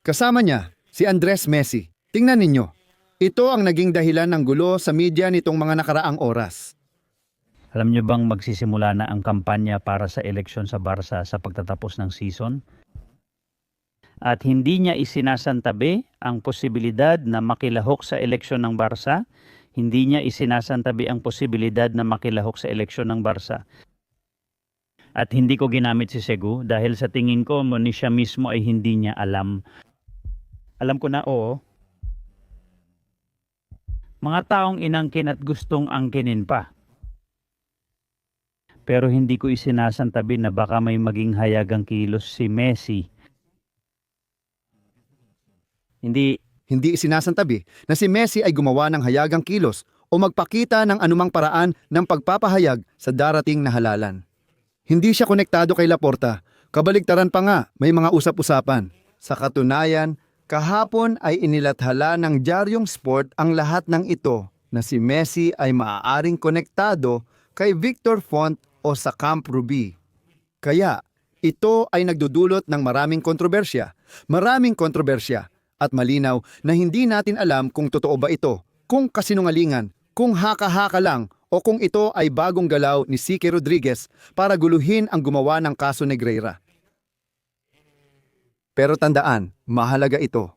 Kasama niya, si Andres Messi. Tingnan ninyo, ito ang naging dahilan ng gulo sa media nitong mga nakaraang oras. Alam niyo bang magsisimula na ang kampanya para sa eleksyon sa Barca sa pagtatapos ng season? At hindi niya isinasantabi ang posibilidad na makilahok sa eleksyon ng Barca. Hindi niya isinasantabi ang posibilidad na makilahok sa eleksyon ng Barca. At hindi ko ginamit si Segu dahil sa tingin ko ni siya mismo ay hindi niya alam. Alam ko na oo. Mga taong inangkin at gustong angkinin pa pero hindi ko isinasantabi na baka may maging hayagang kilos si Messi. Hindi, Hindi isinasantabi na si Messi ay gumawa ng hayagang kilos o magpakita ng anumang paraan ng pagpapahayag sa darating na halalan. Hindi siya konektado kay Laporta. Kabaligtaran pa nga, may mga usap-usapan. Sa katunayan, kahapon ay inilathala ng Diaryong Sport ang lahat ng ito na si Messi ay maaaring konektado kay Victor Font o sa Camp Ruby. Kaya, ito ay nagdudulot ng maraming kontrobersya, maraming kontrobersya, at malinaw na hindi natin alam kung totoo ba ito, kung kasinungalingan, kung haka-haka lang, o kung ito ay bagong galaw ni Siki Rodriguez para guluhin ang gumawa ng kaso Negreira. Pero tandaan, mahalaga ito.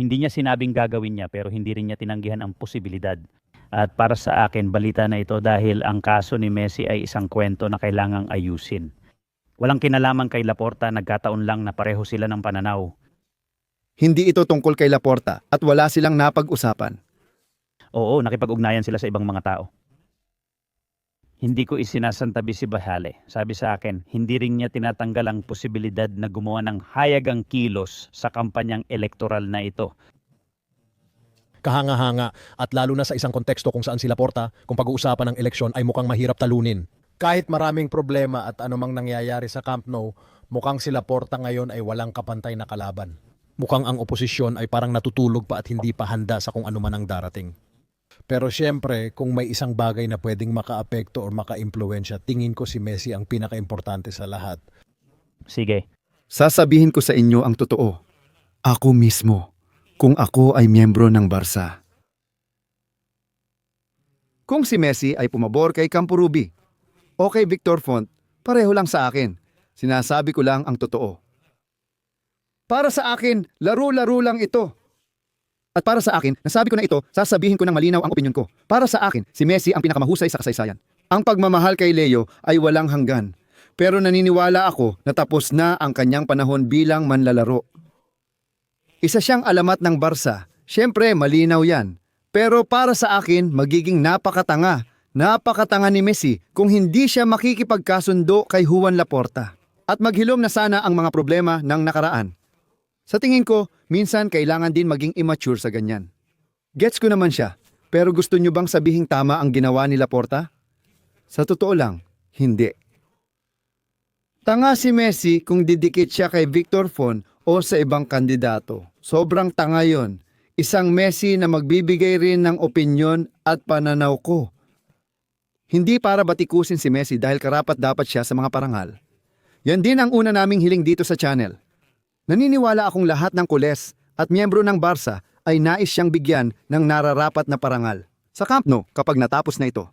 hindi niya sinabing gagawin niya pero hindi rin niya tinanggihan ang posibilidad. At para sa akin, balita na ito dahil ang kaso ni Messi ay isang kwento na kailangang ayusin. Walang kinalaman kay Laporta, nagkataon lang na pareho sila ng pananaw. Hindi ito tungkol kay Laporta at wala silang napag-usapan. Oo, nakipag-ugnayan sila sa ibang mga tao. Hindi ko isinasantabi si Bahale. Sabi sa akin, hindi rin niya tinatanggal ang posibilidad na gumawa ng hayagang kilos sa kampanyang elektoral na ito. kahanga-hanga at lalo na sa isang konteksto kung saan sila porta kung pag-uusapan ng eleksyon ay mukhang mahirap talunin. kahit maraming problema at anumang nangyayari sa Camp Nou, mukhang sila Porta ngayon ay walang kapantay na kalaban. Mukhang ang oposisyon ay parang natutulog pa at hindi pa handa sa kung ano man ang darating. Pero siyempre, kung may isang bagay na pwedeng makaapekto o makaimpluensya, tingin ko si Messi ang pinakaimportante sa lahat. Sige, Sasabihin ko sa inyo ang totoo. Ako mismo, kung ako ay miyembro ng Barca. Kung si Messi ay pumabor kay Campo Ruby o kay Victor Font, pareho lang sa akin. Sinasabi ko lang ang totoo. Para sa akin, laro-laro lang ito. At para sa akin, nasabi ko na ito, sasabihin ko ng malinaw ang opinyon ko. Para sa akin, si Messi ang pinakamahusay sa kasaysayan. Ang pagmamahal kay Leo ay walang hanggan. Pero naniniwala ako na tapos na ang kanyang panahon bilang manlalaro. Isa siyang alamat ng Barca. Siyempre, malinaw yan. Pero para sa akin, magiging napakatanga. Napakatanga ni Messi kung hindi siya makikipagkasundo kay Juan Laporta. At maghilom na sana ang mga problema ng nakaraan. Sa tingin ko, minsan kailangan din maging immature sa ganyan. Gets ko naman siya, pero gusto nyo bang sabihing tama ang ginawa ni Laporta? Sa totoo lang, hindi. Tanga si Messi kung didikit siya kay Victor Fon o sa ibang kandidato. Sobrang tanga yon. Isang Messi na magbibigay rin ng opinyon at pananaw ko. Hindi para batikusin si Messi dahil karapat dapat siya sa mga parangal. Yan din ang una naming hiling dito sa channel. Naniniwala akong lahat ng kules at miyembro ng Barca ay nais siyang bigyan ng nararapat na parangal. Sa Camp Nou kapag natapos na ito.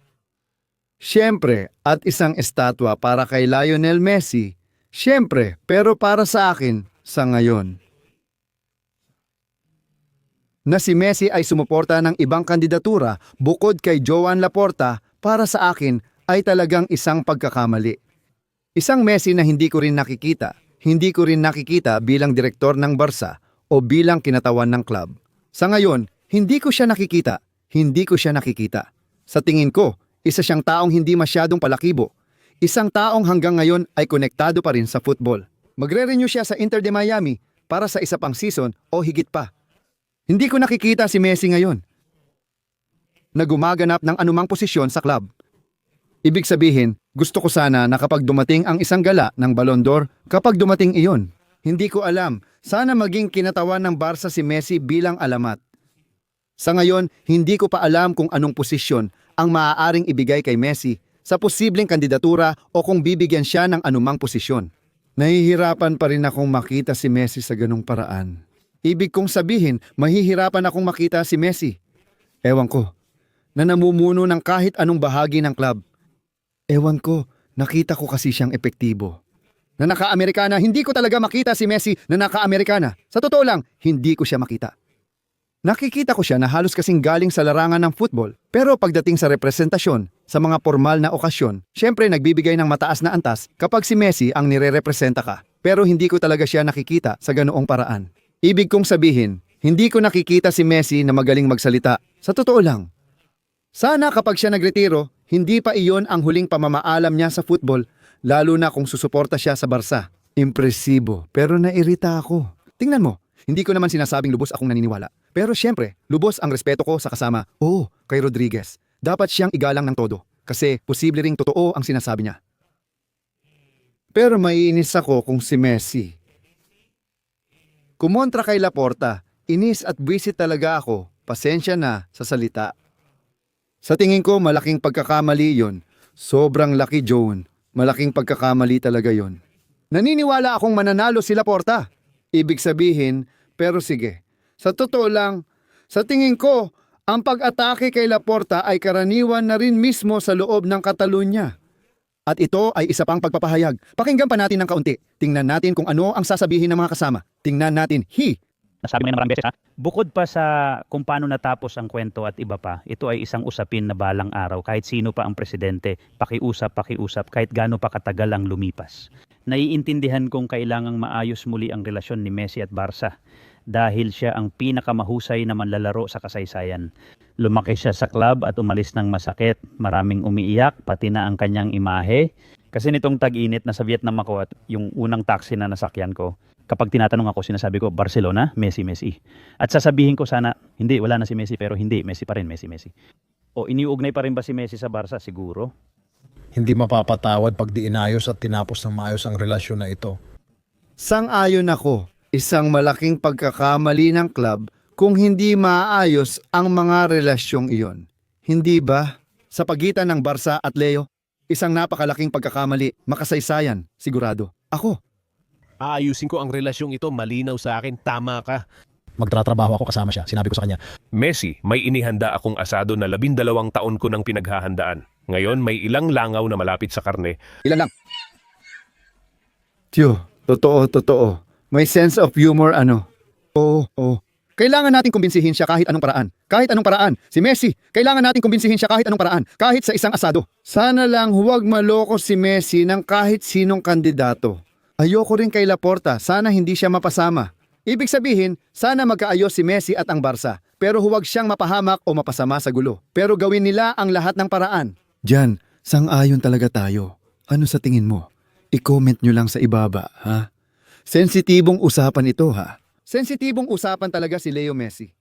Siyempre, at isang estatwa para kay Lionel Messi. Siyempre, pero para sa akin, sa ngayon. Na si Messi ay sumuporta ng ibang kandidatura bukod kay Joan Laporta para sa akin ay talagang isang pagkakamali. Isang Messi na hindi ko rin nakikita, hindi ko rin nakikita bilang direktor ng Barca o bilang kinatawan ng club. Sa ngayon, hindi ko siya nakikita, hindi ko siya nakikita. Sa tingin ko, isa siyang taong hindi masyadong palakibo. Isang taong hanggang ngayon ay konektado pa rin sa football. Magre-renew siya sa Inter de Miami para sa isa pang season o higit pa. Hindi ko nakikita si Messi ngayon na gumaganap ng anumang posisyon sa club. Ibig sabihin, gusto ko sana na kapag dumating ang isang gala ng Ballon d'Or, kapag dumating iyon, hindi ko alam, sana maging kinatawan ng Barca si Messi bilang alamat. Sa ngayon, hindi ko pa alam kung anong posisyon ang maaaring ibigay kay Messi sa posibleng kandidatura o kung bibigyan siya ng anumang posisyon. Nahihirapan pa rin akong makita si Messi sa ganong paraan. Ibig kong sabihin, mahihirapan akong makita si Messi. Ewan ko, na namumuno ng kahit anong bahagi ng club. Ewan ko, nakita ko kasi siyang epektibo. Na naka-Amerikana, hindi ko talaga makita si Messi na naka-Amerikana. Sa totoo lang, hindi ko siya makita. Nakikita ko siya na halos kasing galing sa larangan ng football. Pero pagdating sa representasyon, sa mga formal na okasyon, syempre nagbibigay ng mataas na antas kapag si Messi ang nire-representa ka. Pero hindi ko talaga siya nakikita sa ganoong paraan. Ibig kong sabihin, hindi ko nakikita si Messi na magaling magsalita. Sa totoo lang. Sana kapag siya nagretiro, hindi pa iyon ang huling pamamaalam niya sa football, lalo na kung susuporta siya sa Barca. Impresibo, pero nairita ako. Tingnan mo, hindi ko naman sinasabing lubos akong naniniwala. Pero syempre, lubos ang respeto ko sa kasama. Oo, kay Rodriguez. Dapat siyang igalang ng todo. Kasi posible ring totoo ang sinasabi niya. Pero maiinis ako kung si Messi. Kumontra kay Laporta, inis at visit talaga ako. Pasensya na sa salita. Sa tingin ko, malaking pagkakamali yon. Sobrang laki, Joan. Malaking pagkakamali talaga yon. Naniniwala akong mananalo si Laporta. Ibig sabihin, pero sige. Sa totoo lang, sa tingin ko, ang pag-atake kay Laporta ay karaniwan na rin mismo sa loob ng Catalunya. At ito ay isa pang pagpapahayag. Pakinggan pa natin ng kaunti. Tingnan natin kung ano ang sasabihin ng mga kasama. Tingnan natin, he, Nasabi mo na maraming beses ha. Bukod pa sa kung paano natapos ang kwento at iba pa, ito ay isang usapin na balang araw. Kahit sino pa ang presidente, pakiusap, pakiusap, kahit gaano pa katagal ang lumipas. Naiintindihan kong kailangang maayos muli ang relasyon ni Messi at Barca dahil siya ang pinakamahusay na manlalaro sa kasaysayan. Lumaki siya sa club at umalis ng masakit. Maraming umiiyak, pati na ang kanyang imahe. Kasi nitong tag-init, nasa Vietnam ako at yung unang taxi na nasakyan ko, kapag tinatanong ako, sinasabi ko, Barcelona, Messi, Messi. At sasabihin ko sana, hindi, wala na si Messi, pero hindi, Messi pa rin, Messi, Messi. O iniuugnay pa rin ba si Messi sa Barca? Siguro. Hindi mapapatawad pag di inayos at tinapos ng maayos ang relasyon na ito. Sang-ayon ako, isang malaking pagkakamali ng club kung hindi maayos ang mga relasyong iyon. Hindi ba? Sa pagitan ng Barca at Leo, isang napakalaking pagkakamali, makasaysayan, sigurado. Ako, Aayusin ko ang relasyong ito, malinaw sa akin, tama ka. Magtratrabaho ako kasama siya. Sinabi ko sa kanya, Messi, may inihanda akong asado na labindalawang taon ko nang pinaghahandaan. Ngayon, may ilang langaw na malapit sa karne. ilan lang. Tiyo, totoo, totoo. May sense of humor ano. Oo, oo. Kailangan natin kumbinsihin siya kahit anong paraan. Kahit anong paraan. Si Messi, kailangan natin kumbinsihin siya kahit anong paraan. Kahit sa isang asado. Sana lang huwag maloko si Messi ng kahit sinong kandidato. Ayoko rin kay Laporta, sana hindi siya mapasama. Ibig sabihin, sana magkaayos si Messi at ang Barca. Pero huwag siyang mapahamak o mapasama sa gulo. Pero gawin nila ang lahat ng paraan. Diyan, sang-ayon talaga tayo. Ano sa tingin mo? I-comment nyo lang sa ibaba, ha? Sensitibong usapan ito, ha? Sensitibong usapan talaga si Leo Messi.